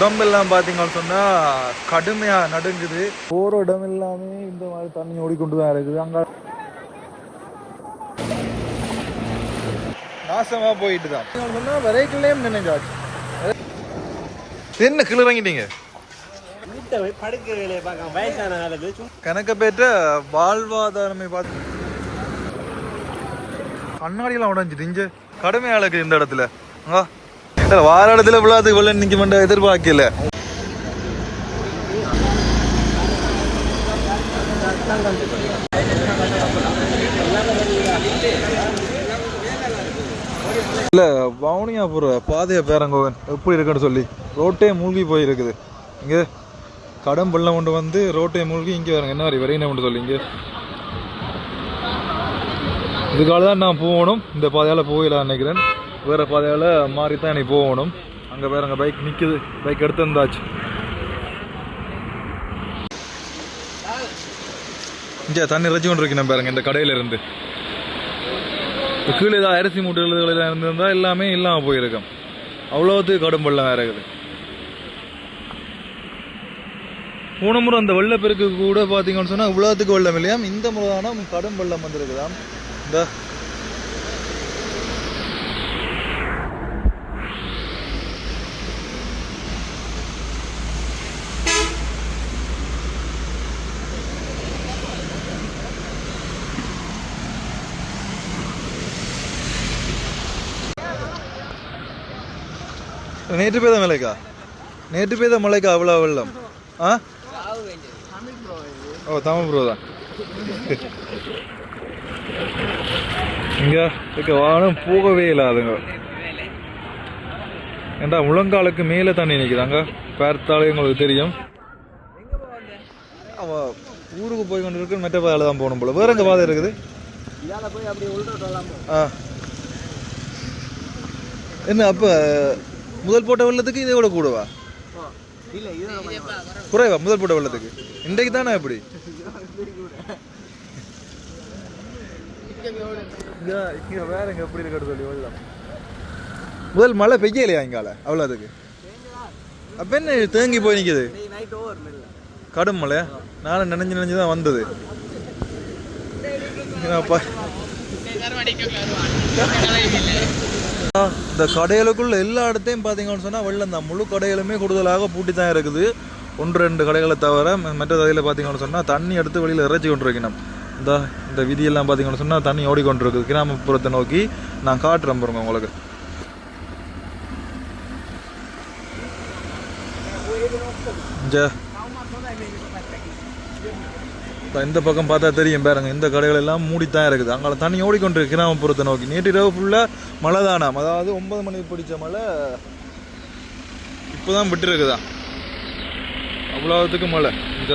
உடம்பெல்லாம் பார்த்தீங்கன்னு சொன்னால் கடுமையாக நடுங்குது. போகிற இடம் எல்லாமே இந்த மாதிரி தண்ணி ஓடிக்கொண்டு தான் இருக்குது. அங்கே நாசமாக போயிட்டு தான் சொன்னால் விரைக்கலையும் நினைஞ்சாச்சு. என்ன ஆளுது சும்மா கணக்க பேற்ற வாழ்வாதாரமே பார்த்து. கண்ணாடியெல்லாம் உடஞ்சிட்டு இங்க கடுமையா இருக்கு இந்த இடத்துல. ஆ வார இடத்துல விழாது இவ்வளவு நிக்க மாட்டேன் எதிர்பார்க்கல. இல்ல வவுனியா போற பாதைய பேரங்கோவன் எப்படி இருக்குன்னு சொல்லி. ரோட்டே மூழ்கி போயிருக்குது. இங்க கடம் பள்ளம் கொண்டு வந்து ரோட்டே மூழ்கி இங்கே வரங்க என்ன வரை வரையின கொண்டு சொல்லி இங்கே. இதுக்காக தான் நான் போகணும். இந்த பாதையால் போயிடலாம் நினைக்கிறேன். வேறு பாதையால் மாறி தான் எனக்கு போகணும். அங்கே வேறு அங்கே பைக் நிற்குது பைக் எடுத்து வந்தாச்சு. இங்கே தண்ணி இறைச்சி கொண்டு இருக்கணும் பாருங்க இந்த கடையில இருந்து கீழே ஏதாவது அரிசி மூட்டைகள் எல்லாம் இருந்திருந்தா எல்லாமே இல்லாமல் போயிருக்கும். அவ்வளோத்துக்கு கடும் வெள்ளம் வேற இருக்குது. போன முறை அந்த வெள்ளப்பெருக்கு கூட பார்த்தீங்கன்னு சொன்னால் இவ்வளோத்துக்கு வெள்ளம் இல்லையாம். இந்த முறை தானே கடும் வெள்ளம் வந்திருக்குதாம். இந்த நேற்று பெய்த மழைக்கா நேற்று பெய்த மழைக்கா அவ்வளோ வெள்ளம்? ஆ? ஓ தமிழ் ப்ரோ தான். இங்க இருக்க வானம் போகவே இல்லாதுங்க. ஏண்டா முழங்காலுக்கு மேலே தண்ணி நிற்கிறாங்க பார்த்தாலே உங்களுக்கு தெரியும். ஊருக்கு போய் கொண்டு இருக்கு மெட்ட பாதையில் தான் போகணும் போல. வேற எங்க பாதை இருக்குது? போய் ஆ. என்ன அப்ப முதல் போட்ட வெள்ளத்துக்கு இதை விட கூடவா? குறைவா முதல் போட்ட வெள்ளத்துக்கு? இன்றைக்கு தானே எப்படி? வேற எங்க எப்படி சொல்லி வெள்ளம் முதல் மழை பெய்யலையா இங்கால அவ்வளோ அதுக்கு அப்ப என்ன தேங்கி போய் நிக்குது? நைட் ஓவர் மெல்ல கடும் மழையா நானும் நினைஞ்சு நினைஞ்சு தான் வந்தது. என்னப்பா இந்த கடைகளுக்குள்ள எல்லா இடத்தையும் பார்த்தீங்கன்னு சொன்னால் வெள்ளம் தான் முழு கடைகளுமே கூடுதலாக பூட்டி தான் இருக்குது. ஒன்று ரெண்டு கடைகளை தவிர மற்ற கடையில் பார்த்தீங்கன்னு சொன்னால் தண்ணி எடுத்து வெளியில் இறைச்சி கொண்டிருக்கணும். இந்த இந்த விதியெல்லாம் பார்த்தீங்கன்னு சொன்னால் தண்ணி ஓடிக்கொண்டிருக்குது கிராமப்புறத்தை நோக்கி நான் காட்டுறேன் பாருங்க உங்களுக்கு. ஜ இந்த பக்கம் பார்த்தா தெரியும் பாருங்க இந்த கடைகள் எல்லாம் மூடித்தான் இருக்குது. அங்கே தண்ணி ஓடிக்கொண்டு கிராமப்புறத்தை நோக்கி. நேற்று இரவு ஃபுல்லாக மழை தானாம் அதாவது ஒன்பது மணிக்கு பிடிச்ச மழை இப்போதான் விட்டுருக்குதான் அவ்வளோத்துக்கு மழை. இந்த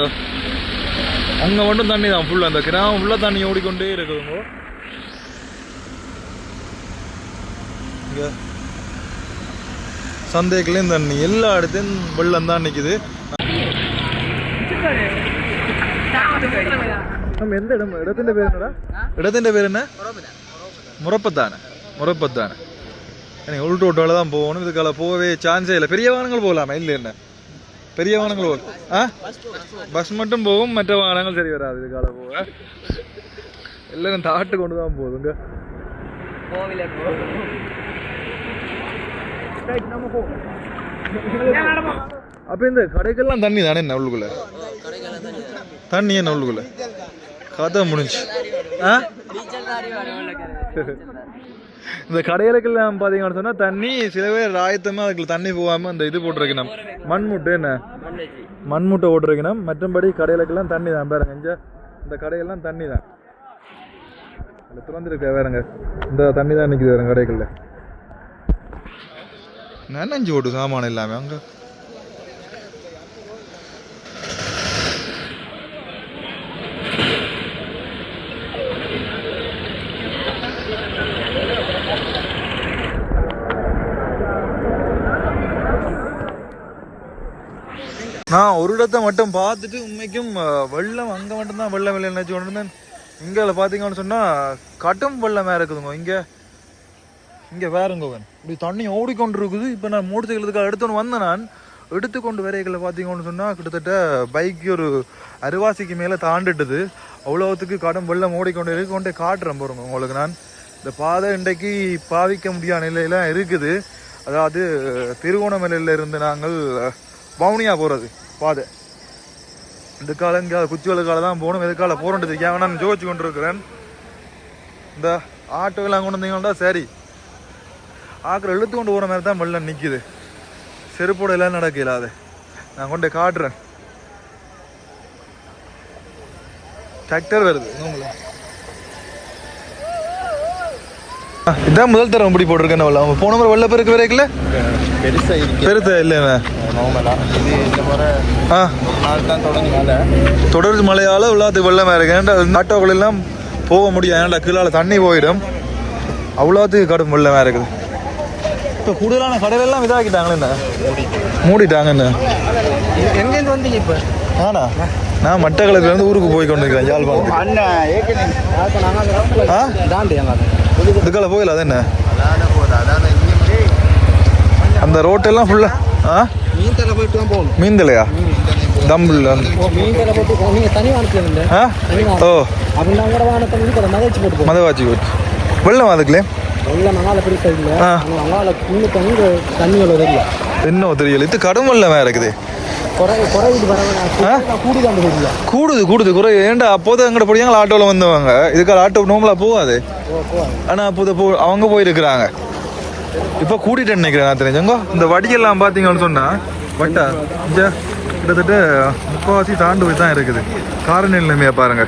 அங்கே மட்டும் தண்ணி தான் ஃபுல்லாக அந்த கிராமம் ஃபுல்லாக தண்ணி ஓடிக்கொண்டே இருக்குதுங்க. இங்கே சந்தைக்குள்ளேயும் தண்ணி எல்லா இடத்தையும் வெள்ளம் தான் நிற்கிது എന്ത് ഇടം ഇടത്തിന്റെ പേരെന്നടാ ഇടത്തിന്റെ പേരെന്നാ മുറപ്പത്താണ് முறப்பத்தானே. எனக்கு உள்டோட்டோவில் தான் போகணும். இதுக்கால போகவே சான்ஸே இல்லை. பெரிய வாகனங்கள் போகலாமா? இல்லை என்ன பெரிய வாகனங்கள் போகும் ஆ? பஸ் மட்டும் போகும் மற்ற வாகனங்கள் சரி வராது. இதுக்கால போக. எல்லாரும் தாட்டு கொண்டு தான் போதுங்க நம்ம போவோம் அப்போ இந்த கடைக்கெல்லாம் தண்ணி தானே என்ன உள்ளுக்குள்ள? தண்ணி என்ன உள்ளுக்குள்ள? கதை முடிஞ்சு. ஆ? இந்த கடைகளுக்கெல்லாம் பார்த்தீங்கன்னு சொன்னால் தண்ணி சில பேர் ராயத்தமாக அதுக்குள்ள தண்ணி போகாமல் அந்த இது போட்டிருக்கணும். மண்முட்டை என்ன? மண்முட்டை போட்டிருக்கணும். மற்றபடி கடைகளுக்கெல்லாம் தண்ணி தான். பாருங்க இங்கே இந்த கடையெல்லாம் தண்ணி தான். அதில் திறந்துருக்க வேறுங்க இந்த தண்ணி தான் நிற்கிது வேறு கடைகளில். நனைஞ்சு ஓட்டு சாமான் இல்லாமல் அங்கே நான் ஒரு இடத்த மட்டும் பார்த்துட்டு உண்மைக்கும் வெள்ளம் அங்கே மட்டும்தான் வெள்ளம் இல்லை நினச்சி கொண்டிருந்தேன். இங்கே பார்த்தீங்கன்னு சொன்னால் கடும் வெள்ளமே இருக்குதுங்க. இங்கே இங்கே வேறுங்க இப்படி தண்ணி ஓடிக்கொண்டு இருக்குது இப்போ நான் மூட்டை எடுத்துக்காக எடுத்துன்னு வந்தேன் நான். எடுத்துக்கொண்டு வரைகளை பார்த்தீங்கன்னு சொன்னால் கிட்டத்தட்ட பைக் ஒரு அருவாசிக்கு மேலே தாண்டிட்டுது. அவ்வளோத்துக்கு கடும் வெள்ளம் ஓடிக்கொண்டு இருக்கு கொண்டே காட்டுறேன் பாருங்க உங்களுக்கு நான். இந்த பாதை இன்றைக்கு பாவிக்க முடியாத நிலையெல்லாம் இருக்குது. அதாவது திருவோணமலையில் இருந்து நாங்கள் பவுனியாக போகிறது பாதை. இந்த காலம் இங்கே குச்சி காலம் தான் போகணும். எதுக்கால போகிறோன்றது ஏன் நான் ஜோதிச்சு கொண்டு இருக்கிறேன் இந்த ஆட்டோ கொண்டு வந்தீங்கன்னா சரி. ஆக்கிற இழுத்து கொண்டு போகிற மாதிரி தான் வெள்ளம் நிற்கிது செருப்போட எல்லாம் நடக்கல அது நான் கொண்டு காட்டுறேன். டிராக்டர் வருது. உங்களை இதான் முதல் தரம் முடி போட்டிருக்கேன் அவங்க போன முறை வெள்ள பெருக்கு வரைக்கல பெருசா இருக்கு. பெருசா இல்லைண்ணே ஆ. தொடர்ந்து மழையால உள்ளாத்துக்கு வெள்ளமா இருக்கு. ஏன்டா ஆட்டோக்கள் எல்லாம் போக முடியும் ஏன்டா கீழால தண்ணி போயிடும். அவ்வளோத்துக்கு கடும் வெள்ளமா இருக்குது. இப்போ கூடுதலான கடையில எல்லாம் இதாக்கிட்டாங்களே என்ன? மூடிட்டாங்க என்ன? எங்கேருந்து வந்தீங்க இப்ப? நானா? நான் மட்டக்களத்துல இருந்து ஊருக்கு போய் கொண்டு இருக்கிறேன் யாழ்ப்பாணத்துக்கு இதுக்கால போயில அது என்ன? அந்த ரோட்டெல்லாம் ஃபுல்லா ஆ? மீன் தலை போயிட்டு தான் போகணும். மீந்தலையா தம்பிள் மீன் தலை போட்டு நீங்க தனி வானத்துல இருந்து. ஆ? ஓ. அப்படின்னா கூட வானத்தை மீன் தலை மதிச்சு போட்டு மதவாச்சி போட்டு வெள்ளம் அதுக்குள்ளே? உள்ள மங்கால பெருசா இல்ல மங்கால முன்னு தண்ணி தண்ணி தெரியல. இன்னும் தெரியல. இது கடும் வெள்ளமா இருக்குது. கூடுது கூடுது குறை ஏன்டா அப்போது எங்கட படியாங்க ஆட்டோவில் வந்தவங்க. இதுக்காக ஆட்டோ நோம்பலாக போகாது. ஆனால் அப்போது போ அவங்க போயிருக்கிறாங்க. இப்போ கூட்டிட்டு நினைக்கிறேன் நான் தெரிஞ்சவங்க இந்த வடியெல்லாம் பார்த்தீங்கன்னு சொன்னால் வட்டா கிட்டத்தட்ட முக்கால்வாசி தாண்டு போய் தான் இருக்குது. காரணம் நிலைமையை பாருங்க.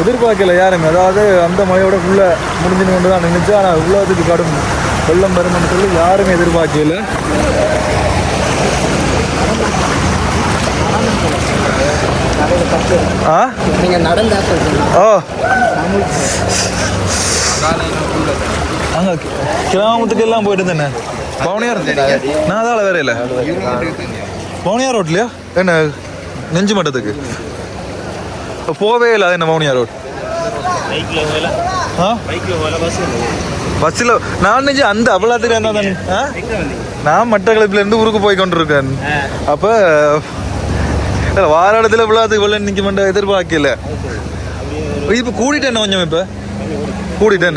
எதிர்பார்க்கல யாருமே. அதாவது அந்த மழையோட உள்ள முடிஞ்சுன்னு கொண்டு தான் நினைச்சு ஆனால் உள்ளதுக்கு கடும் வெள்ளம் வரும்னு சொல்லி யாருமே எதிர்பார்க்கல. ஆ? நீங்க நடந்தா ஓ. அங்க கிராமத்துக்கு எல்லாம் போயிட்டு தானே பவுனியார்? நான் அதால வேற இல்ல. பவுனியார் ரோட்லயா? என்ன? நெஞ்சு மட்டத்துக்கு. போவே இல்லை அது என்ன பவுனியார் ரோட்? பஸ்ஸில் நான் நெஞ்சு அந்த அவ்வளோத்துக்கு என்ன தானே. ஆ? நான் மட்டக்களப்புல இருந்து ஊருக்கு போய் கொண்டிருக்கேன். அப்போ வார இடத்துல விழாத்துக்கு வெள்ள நிற்க மாட்டேன் எதிர்பார்க்கல. இப்போ கூட்டிட்டேன் கொஞ்சம் இப்போ? இது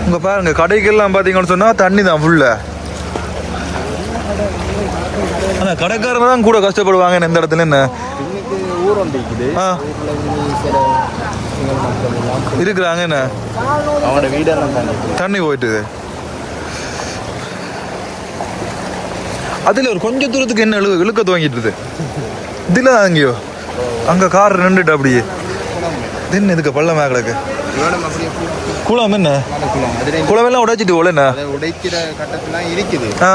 உங்க பாருங்க கடைக்கெல்லாம் பார்த்தீங்கன்னு சொன்னா தண்ணி தான் ஃபுல்லா ஆனா கடைக்காரங்க தான் கூட கஷ்டப்படுவாங்க இந்த இடத்துல என்ன? இருக்கிறாங்க என்ன? தண்ணி. போயிட்டு அதுல ஒரு கொஞ்ச தூரத்துக்கு என்ன இழு இழுக்க துவங்கிட்டுது இதுல அங்கேயோ. அங்க கார் நின்றுட்டு அப்படியே. இது என்ன இதுக்கு பள்ளம் மேகலுக்கு குளம் என்ன? குளம் எல்லாம் உடைச்சிட்டு போல என்ன? அதை உடைக்கிற கட்டத்துலாம் இருக்குது. ஆ.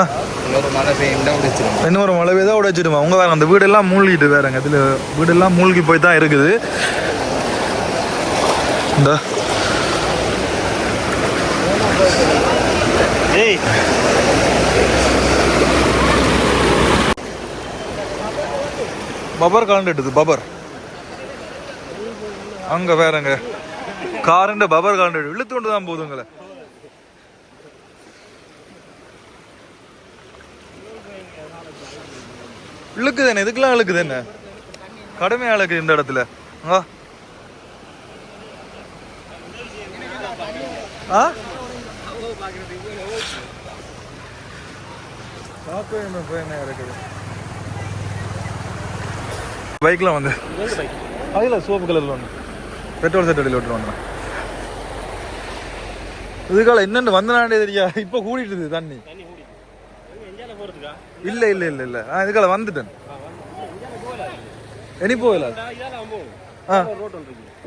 இன்னொரு மழை தான் உடைச்சிடுமா உங்க வேற அந்த வீடெல்லாம் மூழ்கிட்டு வேறங்க. இதுல வீடெல்லாம் மூழ்கி போய் தான் இருக்குது. இந்த. ஏய் பபர் கலண்டுட்டுது பபர். அங்க வேறங்க காரண்ட பபர் கலண்டு இழுத்து கொண்டு தான் போதுங்களே இழுக்குது என்ன? இதுக்கெல்லாம் இழுக்குது என்ன? கடுமையா இழுக்குது இந்த இடத்துல. ஆ? ஆ பார்க்கவே என்ன இருக்குது பைக்கில் வந்து. அதில் சோப்பு கலரில் ஒன்று பெட்ரோல் செட் அடியில் விட்டு வந்தேன் இதுக்கால என்னென்னு வந்தனாண்டே தெரியா? இப்போ கூடிட்டுது தண்ணி. இல்லை இல்லை இல்லை இல்லை. நான் இதுக்கால வந்துட்டேன். இனி போகல ஆ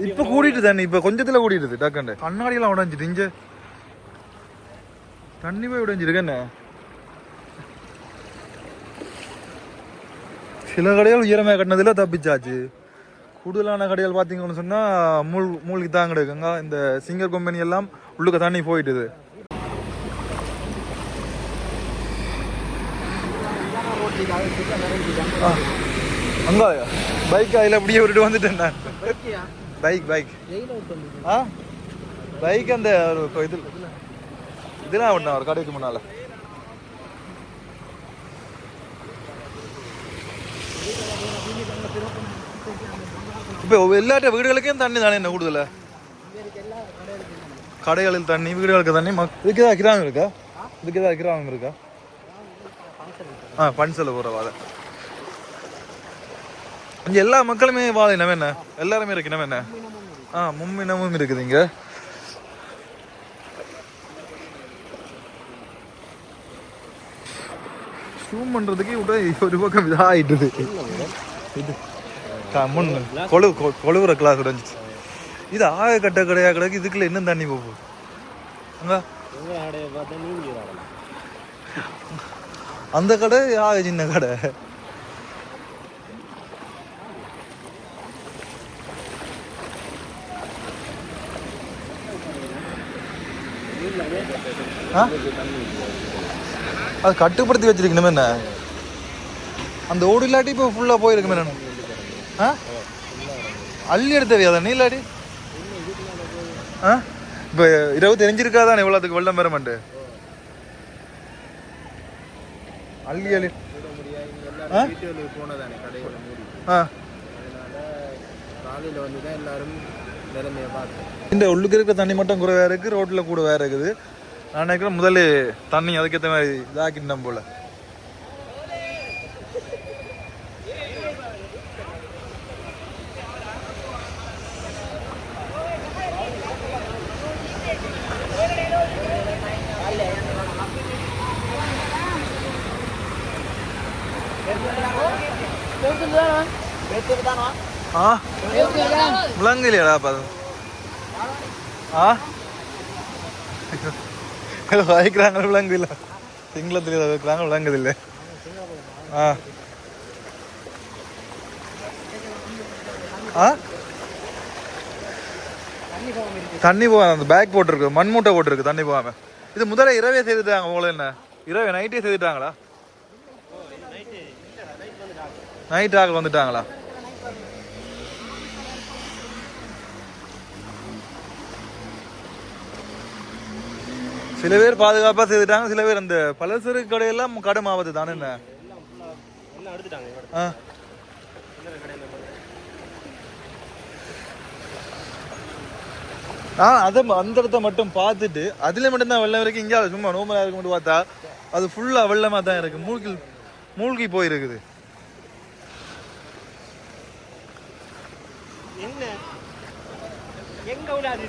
இப்போ கூடிட்டு தண்ணி. இப்போ கொஞ்சத்துல கூடிடுது டக்குண்டு கண்ணாடியெல்லாம் உடைஞ்சிட்டு இஞ்ச தண்ணி போய் உடைஞ்சிருக்கு என்ன? சில கடைகள் உயரமாக கட்டினதில் தப்பிச்சாச்சு. கூடுதலான கடைகள் பார்த்தீங்கன்னு சொன்னால் மூழ் மூழ்கி தான் கிடக்குங்க இந்த சிங்கர் கம்பெனி எல்லாம் உள்ளுக்க தண்ணி போயிட்டுது. அங்காயா பைக் அதில் அப்படியே விட்டுட்டு வந்துட்டேன் நான். பைக் பைக் ஆ? பைக் அந்த ஒரு இது இதெல்லாம் விட்டேன் ஒரு கடைக்கு முன்னால். இப்போ எல்லாட்ட வீடுகளுக்கும் தண்ணி தானே என்ன கூடுதல கடைகளில் தண்ணி வீடுகளுக்கு தண்ணி மக் இதுக்கு ஏதாவது கிராமம் இருக்கா இதுக்கு ஏதாவது கிராமம் இருக்கா ஆ பன்சல போகிற வாழை இங்கே எல்லா மக்களுமே வாழை இனம் என்ன எல்லாருமே இருக்கு இனம் என்ன ஆ மும்மினமும் இருக்குது இங்கே ஷூம் பண்றதுக்கு விட ஒரு பக்கம் இதாயிட்டுது இது முன் கொழு கொ- கொழுவுற கிளாஸ் உடஞ்சிச்சு இது ஆக கட்ட கடையா கிடக்கு இதுக்குள்ள இன்னும் தண்ணி போகும் அந்த கடை ஆக சின்ன கடை. ஆ? அது கட்டுப்படுத்தி வச்சிருக்கணுமே என்ன? அந்த ஓடு இல்லாட்டி இப்போ ஃபுல்லாக போயிருக்குமே நான் அள்ளி எடுத்தவையா அதை நீ ஆ? இப்போ இரவு தெரிஞ்சிருக்காதானே இவ்வளோத்துக்கு வெள்ளம் பெறமாட்டு அள்ளி அள்ளி. ஆ? ஆ. எல்லாரும் இந்த உள்ளுக்கு இருக்கிற தண்ணி மட்டும் குறைவா இருக்கு ரோட்ல கூட வேற இருக்குது. நான் நினைக்கிறேன் முதல்ல தண்ணி அதுக்கேற்ற மாதிரி இதாக்கிட்டோம் போல். ஆ விளங்கலையாடா அப்ப அது ஆ வாய்க்கிறாங்க விளங்கு இல்ல சிங்களத்தில் வைக்கிறாங்க விளங்குது ஆ ஆ தண்ணி போகாம அந்த பேக் போட்டிருக்கு மண் மூட்டை போட்டிருக்கு தண்ணி போகாம இது முதல்ல இரவே செய்துட்டாங்க உங்களை என்ன இரவே நைட்டே செய்துட்டாங்களா நைட் ஆகல வந்துட்டாங்களா சில பேர் பாதுகாப்பா செய்துட்டாங்க சில பேர் அந்த பலசரு கடையெல்லாம் கடும் ஆபத்து தானே என்ன? ஆ. அதை அந்த இடத்த மட்டும் பார்த்துட்டு அதுல மட்டும்தான் வெள்ளம் இருக்கு இங்கே சும்மா நோமலாக இருக்கு மட்டும் பார்த்தா அது ஃபுல்லா வெள்ளமா தான் இருக்கு. மூழ்கி மூழ்கி போயிருக்குது. என்ன? எங்க விடாது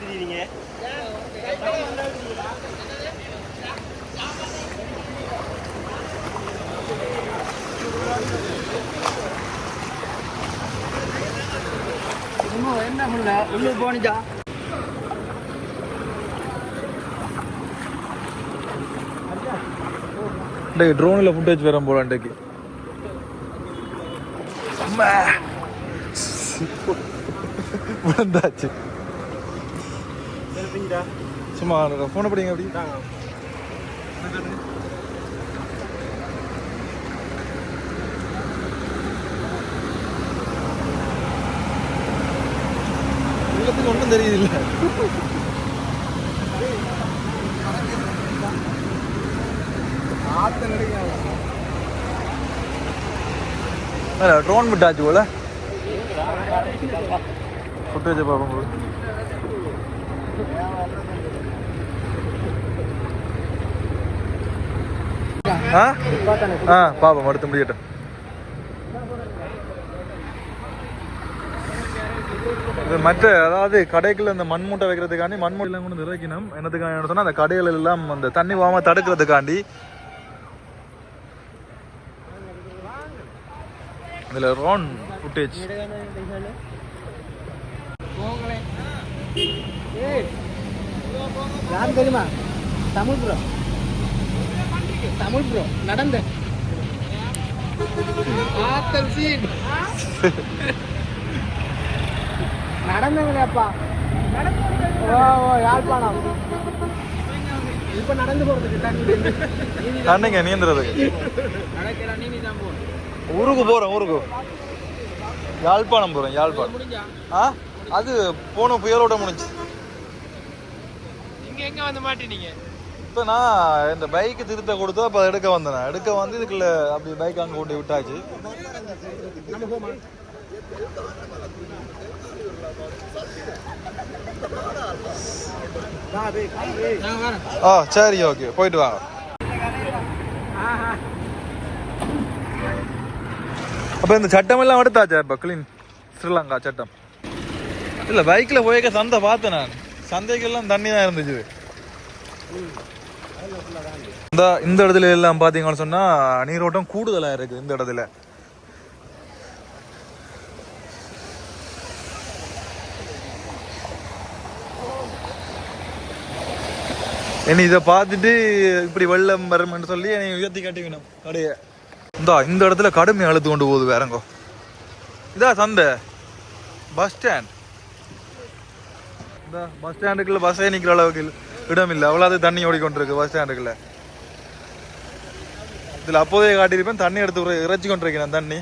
பண்ணல உள்ளூர் போனிச்சா ட்ரோனில் ஃபுட்டேஜ் வரும் போல. விழுந்தாச்சு. செல்ஃபிங்கடா சும்மா ஃபோனை படிங்க அப்படி. ஒன்றும் தெரியுது இல்லை ஆத்த ட்ரோன் விட்டாச்சு போல. ஃபுட்டேஜை பார்ப்போம் போல. ஆ? ஆ பாப்போம் அடுத்து முடியட்டும். மற்ற அதாவது கடைக்குள்ள இந்த மண் மூட்டை வைக்கிறதுக்காண்டி மண் மூட்டையெல்லாம் கொண்டு இறக்கணும் என்னத்துக்காண்டி சொன்னா அந்த கடைகள் எல்லாம் அந்த தண்ணி போகாம தடுக்கிறதுக்காண்டி. இதுல ரோன் ஃபுட்டேஜ் யார் தெரியுமா? தமிழ் ப்ரோ தமிழ் ப்ரோ நடந்த. ஆத்தல் சீட் நடந்தவங்களேப்பா. ஓ ஓ யாழ்ப்பாணம். இப்ப நடந்து போறதுக்கு தண்ணி தண்ணிங்க நீந்துறதுக்கு நடக்கிற நீ தான் போ ஊருக்கு போறோம் ஊருக்கு. யாழ்ப்பாணம் போறோம் யாழ்ப்பாணம். ஆ? அது போன புயலோட முடிஞ்சு. இங்க எங்க வந்து மாட்டீங்க இப்போ நான் இந்த பைக்கு திருத்த கொடுத்தா அப்போ எடுக்க வந்தேன். எடுக்க வந்து இதுக்குள்ள அப்படி பைக் அங்கே கொண்டு விட்டாச்சு. ஆ சரி ஓகே போயிட்டு வாங்க அப்போ இந்த சட்டம் எல்லாம் எடுத்தாச்சா இப்போ கிளீன் ஸ்ரீலங்கா சட்டம் இல்லை பைக்கில் போயிருக்க சந்தை பார்த்தேன் நான் சந்தைக்கெல்லாம் தண்ணி தான் இருந்துச்சு இந்த இந்த இடத்துல எல்லாம் பார்த்தீங்கன்னு சொன்னா நீரோட்டம் கூடுதலா இருக்கு இந்த இடத்துல என்னை இதை பார்த்துட்டு இப்படி வெள்ளம் வரும்னு சொல்லி என்னை உயர்த்தி காட்டிக்கணும் கடையை இந்தா இந்த இடத்துல கடுமை அழுத்து கொண்டு போகுது வேறங்கோ இதா சந்தை. Bus stand. இந்த பஸ் ஸ்டாண்டுக்குள்ள பஸ்ஸே நிற்கிற அளவுக்கு இடம் இல்லை அவ்வளோ தண்ணி ஓடிக்கொண்டிருக்கு பஸ் ஸ்டாண்டுக்குள்ள. இதில் அப்போதே காட்டியிருப்பேன் தண்ணி எடுத்து இறைச்சி கொண்டிருக்கிறேன் தண்ணி.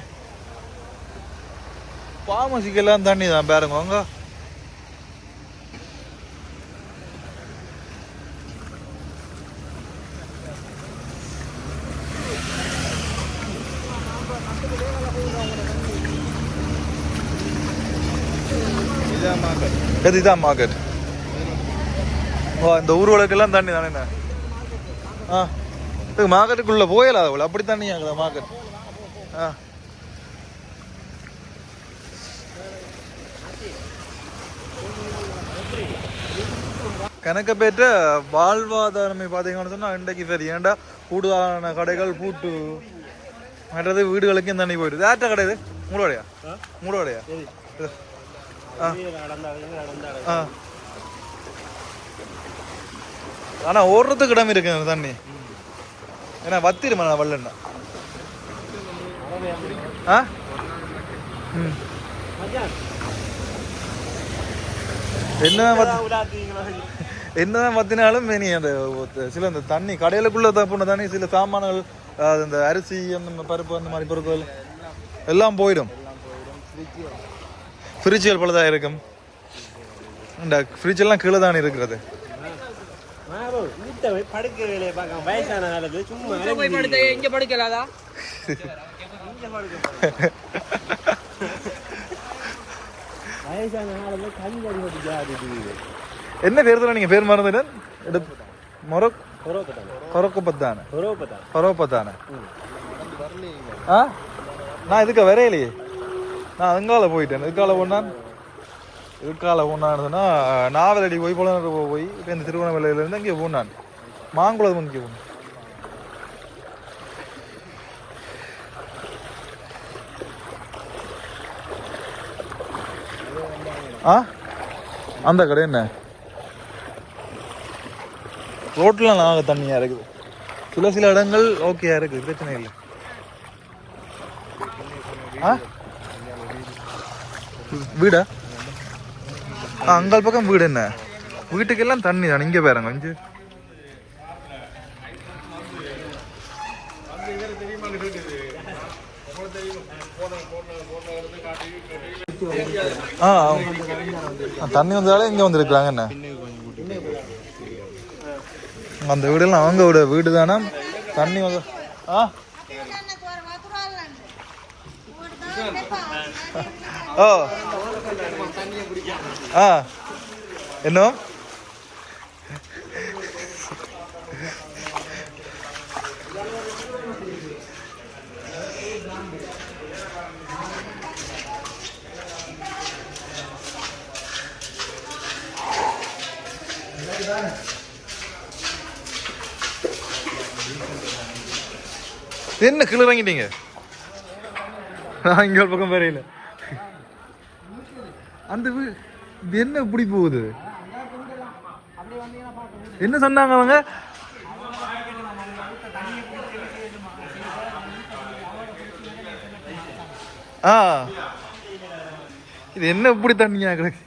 ஃபார்மசிக்கெல்லாம் தண்ணி தான் பாருங்க அங்கே இது இதான் மார்க்கெட் ஓ இந்த ஊர்வலக்கெல்லாம் தண்ணி தானே ஆ. இது மார்க்கெட்டுக்குள்ள போயலாம் அவ்வளோ அப்படி தண்ணி ஆகுதா மார்க்கெட் ஆ. கணக்கப்பேற்ற வாழ்வாதாரமே பார்த்தீங்கன்னு சொன்னால் இன்றைக்கு சரி. ஏன்டா கூடுதலான கடைகள் பூட்டு? மற்றது வீடுகளுக்கும் தண்ணி போயிடுது. யார்கிட்ட கடை இது? உங்களோடையா? உங்களோடையா? ஆ. ஆ. ஆனா ஓடுறதுக்கு இடம் இருக்கு அந்த தண்ணி. ஏன்னா வத்திருமா வல்லண்ணா ஆ? ம். என்னதான் என்னதான் வத்தினாலும் நீ அந்த சில அந்த தண்ணி கடையிலுக்குள்ள போன தண்ணி சில சாமான்கள் அது இந்த அரிசி அந்த பருப்பு அந்த மாதிரி பொருட்கள் எல்லாம் போயிடும். ஃப்ரிட்ஜுகள் பலதாக இருக்கும். இந்த ஃப்ரிட்ஜ் எல்லாம் கீழே தான் இருக்கிறது. படுக்க வேலையை பார்க்க வயசான காலத்துல சும்மா இங்க படுக்கலாதா என்ன பேர் நீங்க? பேர் மறந்துட்டேன். எடு மொரக் கொரக்கப்பத்தான? கொரப்பத்தான நான் இதுக்கு வரையிலையே. நான் அதுங்கால போயிட்டேன்? இதுக்கால போனான்? இதுக்கால போனான்னு நாவலடி போய் புலனர் போய் இப்போ இந்த திருவண்ணாமலையிலேருந்து அங்கே போனான். மாங்குளம் இங்கே போனான். ஆ? அந்த கடை என்ன? ரோட்டில் நாக தண்ணியாக இருக்குது. சில சில இடங்கள் ஓகேயா இருக்குது பிரச்சனை இல்லை. ஆ? வீடா? ஆ அங்கால் பக்கம் வீடு என்ன? வீட்டுக்கெல்லாம் தண்ணி தான் இங்கே பாருங்க இங்க. ஆ தண்ணி வந்தாலே இங்க வந்திருக்காங்க என்ன? அந்த வீடெல்லாம் அவங்க வீடு வீடு தானே? தண்ணி வந்து ஆ? ஓ. ஆ. என்ன? என்ன கீழே இறங்கிட்டீங்க நான் இங்க ஒரு பக்கம் வரையில. அந்த இது என்ன இப்படி போகுது? என்ன சொன்னாங்க அவங்க? ஆ. இது என்ன இப்படி தண்ணியா கிடக்கு?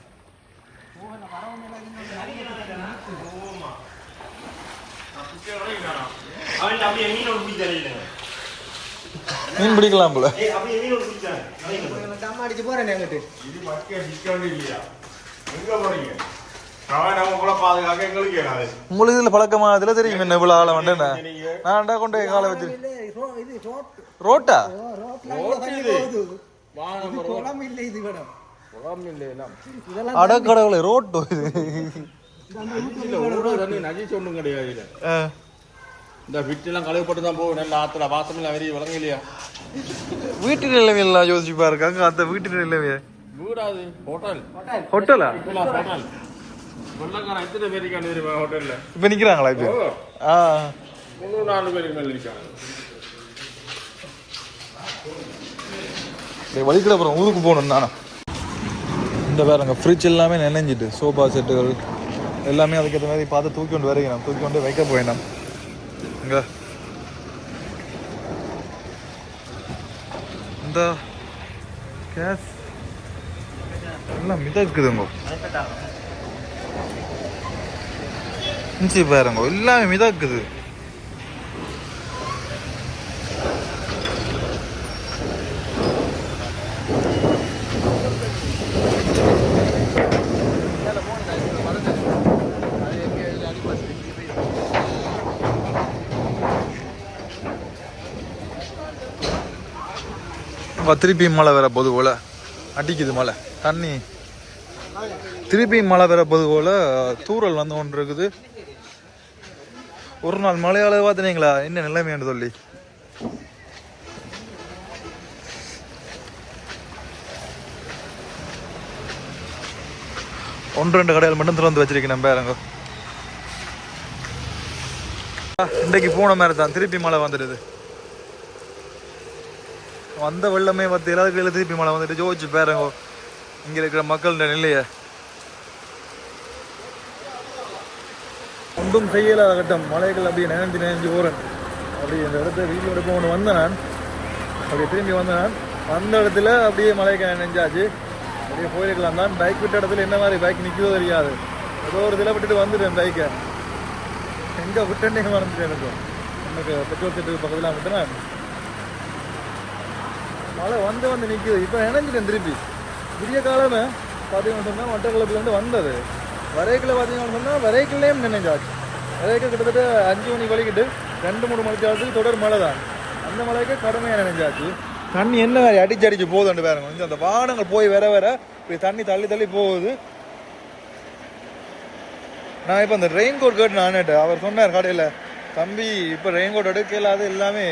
மீன் பிடிக்கலாம் போல. அடிச்சு போறேன் எங்கிட்டு? உங்களுக்கு இதுல பழக்கமா? இதுல தெரியும் என்ன இவ்வளவு ஆள வந்து நான்டா கொண்டு போய் காலை வச்சு இது ரோட் ரோட்டா? குளம் இல்லை இது மேடம். அடக்கடவுளை ரோட்டோ இது. நஜிச்சு ஒன்றும் கிடையாது இந்த விட்டெல்லாம் கழுவப்பட்டு தான் போகும் நல்ல ஆத்துல வாசமில்ல வெறி விளங்க இல்லையா வீட்டு நிலைமை எல்லாம் யோசிச்சு பாருங்க. அங்க அந்த வீட்டு நிலைமைய. வீடாது ஹோட்டல்? ஹோட்டலா ஹோட்டல் எத்தனை ஹோட்டல்ல? இப்ப நிக்கிறாங்களா இப்ப? ஆ. முந்நூறு நாலு பேருக்கு மேல இருக்காங்க டேய், வலிக்கல அப்புறம். ஊருக்கு போகணும் தானே இந்த பாருங்க ஃப்ரிட்ஜ் எல்லாமே நினைஞ்சிட்டு சோஃபா செட்டுகள் எல்லாமே அதுக்கேற்ற மாதிரி பார்த்து தூக்கி கொண்டு வரைக்கணும் தூக்கி கொண்டு வைக்க போயிடணும் இங்க இந்த. கேஸ். எல்லாம் மிதக்குதுங்க. இஞ்சி பாருங்க எல்லாமே மிதக்குது. அப்ப திருப்பி மழை வர போது போல. அடிக்குது மழை. தண்ணி. திருப்பி மழை வர போது போல தூறல் வந்து கொண்டு இருக்குது ஒரு நாள் மழையால பார்த்துனீங்களா என்ன நிலைமைன்னு சொல்லி. ஒன்று ரெண்டு கடையில் மட்டும் திறந்து வச்சிருக்கேன் பேரங்க. இன்றைக்கு போன மாதிரி தான். திருப்பி மழை வந்துடுது. வந்த வெள்ளமே பத்து எல்லாரும் கையில் திருப்பி மழை வந்துட்டு ஜோதிச்சு பாருங்க. இங்க இருக்கிற மக்களோட நிலைய. ஒன்றும் செய்யலாத கட்டம். மலைகள் அப்படியே நினைஞ்சு நினைஞ்சு போறேன் அப்படி இந்த இடத்த வீட்டில் எடுப்ப ஒன்று வந்தேன் நான். அப்படியே திரும்பி வந்தேன் நான். வந்த இடத்துல அப்படியே மலைக்கு நினைஞ்சாச்சு. அப்படியே போயிருக்கலாம் தான். பைக் விட்ட இடத்துல என்ன மாதிரி பைக் நிற்குதோ தெரியாது. ஏதோ ஒரு இதில் விட்டுட்டு வந்துட்டேன் பைக்கை எங்கே விட்டேன்னே மறந்துட்டேன் எனக்கு எனக்கு பெட்ரோல் செட்டுக்கு பக்கத்தில் விட்டேன் மழை வந்து வந்து நிற்குது இப்போ நினைஞ்சிட்டேன் திருப்பி. விடிய காலமே பார்த்தீங்கன்னு சொன்னால் மட்டக்களப்புலேருந்து வந்தது. வரைக்கில் பார்த்தீங்கன்னு சொன்னால் நினைஞ்சாச்சு. வரைக்கும் கிட்டத்தட்ட அஞ்சு மணி வலிக்கிட்டு ரெண்டு மூணு மணி காலத்துக்கு தொடர் மழை தான். அந்த மழைக்கு கடுமையாக நினைஞ்சாச்சு. தண்ணி என்ன மாதிரி அடிச்சு அடிச்சு போகுதுண்டு வேற கொஞ்சம் அந்த வானங்கள் போய் வர வர இப்படி தண்ணி தள்ளி தள்ளி போகுது. நான் இப்போ அந்த ரெயின் கோட் கேட்டு நானேட்டு அவர் சொன்னார் கடையில் தம்பி இப்போ ரெயின் கோட் எடுக்கலாது எல்லாமே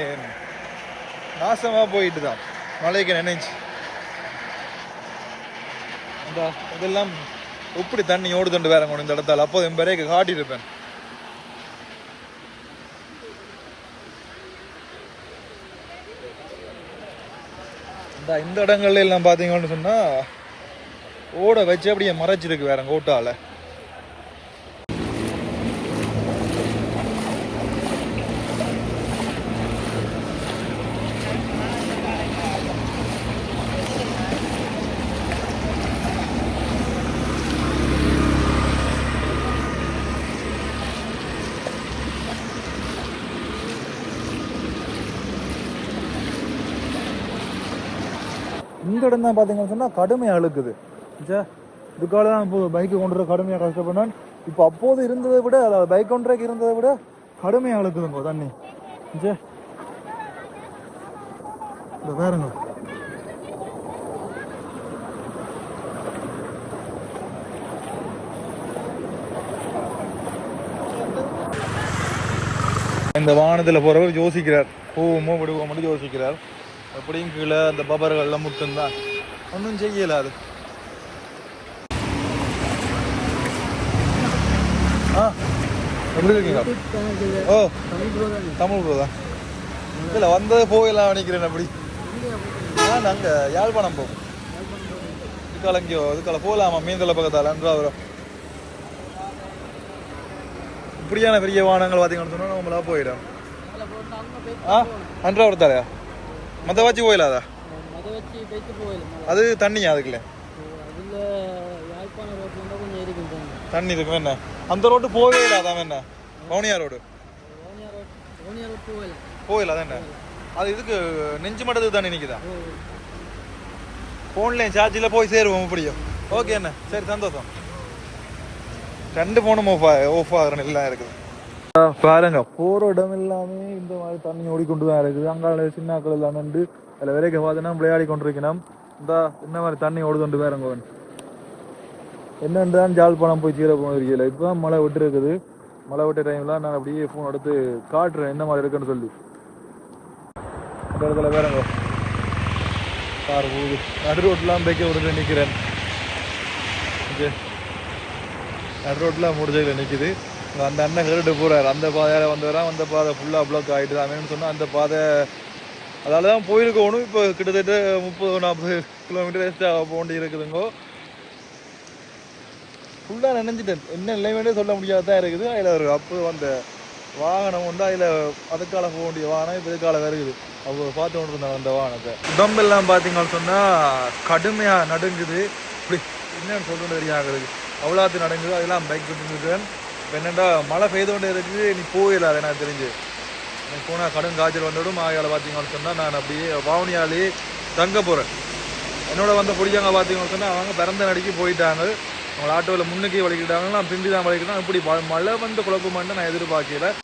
நாசமாக போயிட்டு தான் மழைக்கு நினைச்சு இந்த இதெல்லாம் எப்படி தண்ணி ஓடுதுண்டு வேற இந்த இடத்தால். அப்போ என் பிறகு காட்டியிருப்பேன் இந்த இந்த இடங்கள்ல எல்லாம் பார்த்தீங்கன்னு சொன்னால் ஓட வச்சு அப்படியே மறைச்சிருக்கு வேற கோட்டால் இந்த இடம் தான் பார்த்தீங்கன்னு சொன்னால் கடுமையாக அழுக்குது சே இதுக்காக தான் இப்போ பைக்கு கொண்டு வர கடுமையாக கஷ்டப்படான் இப்போ அப்போது இருந்ததை விட அதாவது பைக் கொண்டுறக்கு இருந்ததை விட கடுமையாக அழுக்குதுங்க தண்ணி. சே இந்த வேறுங்க இந்த வானத்தில் போகிறவர் யோசிக்கிறார். போவோமோ விடுவோமோன்னு யோசிக்கிறார். அப்படியும் கீழே அந்த பபர்கள்லாம் மட்டும்தான் ஒன்றும் செய்யல அது. ஆ எப்படி இருக்கீங்க? ஓ தமிழ் ப்ரோ தான். இல்லை வந்தது போகலாம் நினைக்கிறேன் அப்படி. ஆ நாங்கள் யாழ்ப்பாணம் போவோம் இதுக்கால இங்கேயோ இதுக்கால போகலாமா? மீன்தலை பக்கத்தால் அன்றாவரம் இப்படியான பெரிய வாகனங்கள் பார்த்தீங்கன்னு சொன்னால் நம்மளா போயிடும். ஆ அன்றாவரத்தாலையா மற்ற வச்சு போயிடாதா அதை அது தண்ணியா அதுக்குள்ள? தண்ணி இருக்கும் என்ன அந்த ரோட்டு போகவே இல்லை அதான் என்ன வவுனியா ரோடு. போகல. அதான் என்ன? அது இதுக்கு நெஞ்சு மட்டத்துக்கு தானே நிற்குதா ஃபோன்லேயும் சார்ஜில் போய் சேருவோம் இப்படியும் ஓகே என்ன? சரி சந்தோஷம். ரெண்டு போனும் ஆஃப் ஆஃப் ஆகிற எல்லாம் இருக்குது. பாருங்க. போற இடம் எல்லாமே இந்த மாதிரி தண்ணி ஓடிக்கொண்டு தான் இருக்குது. அங்கால சின்னாக்கள் எல்லாம் நின்று அதில் விலைக்கு பார்த்தீங்கன்னா விளையாடி கொண்டிருக்கணும் இந்த இந்த மாதிரி தண்ணி ஓடுதுண்டு பாருங்க தான் ஜாழ்ப்பாணம் போய் சீர போயிருக்கல இப்போ மழை விட்டு இருக்குது மழை விட்ட டைம்ல நான் அப்படியே ஃபோன் எடுத்து காட்டுறேன். என்ன மாதிரி இருக்குன்னு சொல்லி. இந்த இடத்துல வேறங்க கார் போகுது நடு ரோட்லாம் பைக்கை விடுறது நிற்கிறேன் ஓகே நடு ரோட்லாம் முடிஞ்சதில் நிற்கிது அந்த அண்ணன் கருட்டு போகிறார் அந்த பாதையால் வந்து அந்த பாதை ஃபுல்லாக பிளாக் ஆகிட்டு தான் சொன்னால் அந்த பாதை அதால் தான் போயிருக்கணும் இப்போ கிட்டத்தட்ட முப்பது நாற்பது கிலோமீட்டர் எக்ஸ்ட்ரா போக வேண்டி இருக்குதுங்கோ. ஃபுல்லாக நினைஞ்சிட்டேன். என்ன நிலைமையே சொல்ல முடியாதான் இருக்குது. அதில் ஒரு அப்போ அந்த வாகனம் வந்து அதில் அதுக்கால போக வேண்டிய வாகனம்? இப்போ இதுக்கால வருகுது அவங்க பார்த்து கொண்டு இருந்தாங்க அந்த வாகனத்தை. உடம்பெல்லாம் பார்த்தீங்கன்னு சொன்னால் கடுமையாக நடுங்குது. இப்படி என்னன்னு சொல்லிட்டு தெரியாது அவ்வளோத்து நடுங்குது. அதெல்லாம் பைக் விட்டுருக்கேன் என்னென்னா மழை பெய்து கொண்டே இருக்குது நீ போயிடல எனக்கு தெரிஞ்சு. எனக்கு போனால் கடும் காய்ச்சல் வந்துவிடும் ஆகையால் பார்த்தீங்கன்னு சொன்னால் நான் அப்படியே வாவனியாலே தங்க போகிறேன் என்னோட வந்த பிடிச்சவங்க பார்த்தீங்கன்னு சொன்னால் அவங்க பிறந்த நடிக்கு போயிட்டாங்க. அவங்களை ஆட்டோவில் முன்னுக்கே வலிக்கிட்டாங்க நான் பிண்டி தான் வலிக்கிட்டேன் இப்படி மழை வந்து குழப்பமான்னு நான் எதிர்பார்க்கல.